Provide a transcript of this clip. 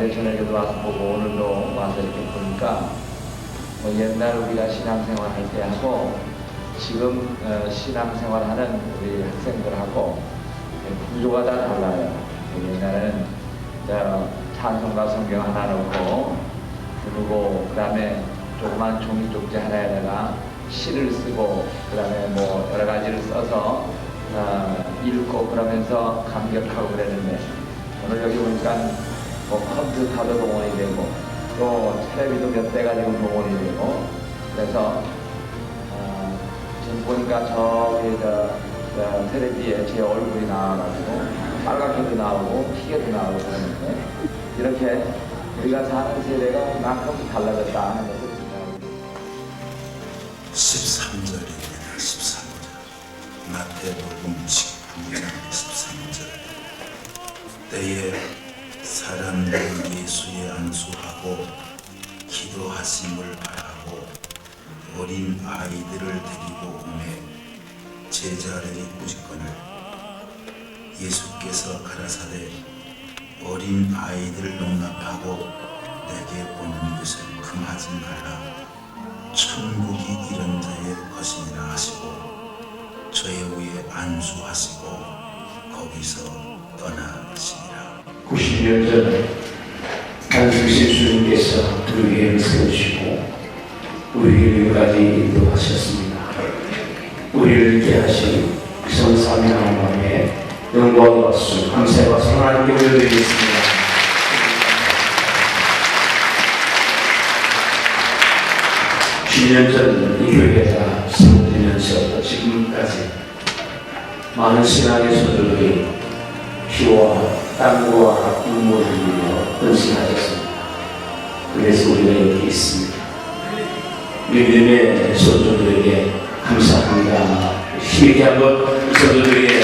어제 저녁에도 와서 보고 오늘도 와서 이렇게 보니까 뭐 옛날 우리가 신앙생활 할 때 하고 지금 어, 신앙생활 하는 우리 학생들하고 구조가 다 달라요. 옛날에는 저 찬송가 성경 하나 놓고 부르고 그 다음에 조그만 종이 쪽지 하나에다가 시를 쓰고 그 다음에 뭐 여러 가지를 써서 어, 읽고 그러면서 감격하고 그랬는데 오늘 여기 보니까 뭐 컴퓨터도 동원이 되고 또 텔레비도 몇 대가 지금 동원이 되고 그래서 어, 지금 보니까 저기 저, 저 텔레비에 제 얼굴이 나와가지고 빨갛게도 나오고 희게도 나오고 그러는데 이렇게 우리가 사는 세대가 만큼 달라졌다 하는 것을 생각합니다. 13절입니다. 13절. 마태복음 19장 13절. 때에 사람들이 예수의 안수하고 기도하심을 바라고 어린 아이들을 데리고 오매 제자들이 꾸짖거늘 예수께서 가라사대 어린 아이들을 농납하고 내게 오는 것을 금하지 말라. 천국이 이런 자의 것이니라 하시고 저의 위에 안수하시고 거기서 떠나시니라 90년 전 안승신 주님께서 우리에게 세우시고 우리를 여기까지 인도하셨습니다. 우리를 있게 하신 성삼위 하나님의 영광과 박수, 감사와 사랑하는 게 올려드리겠습니다. 십년전 이 교회가 세워지면서 지금까지 많은 신앙의 소들이 피와 땀과 눈물을 흘리며 헌신하셨습니다. 그래서 우리가 여기 있습니다. 믿음의 소조들에게 감사합니다. 힘있게 한번 소조들에게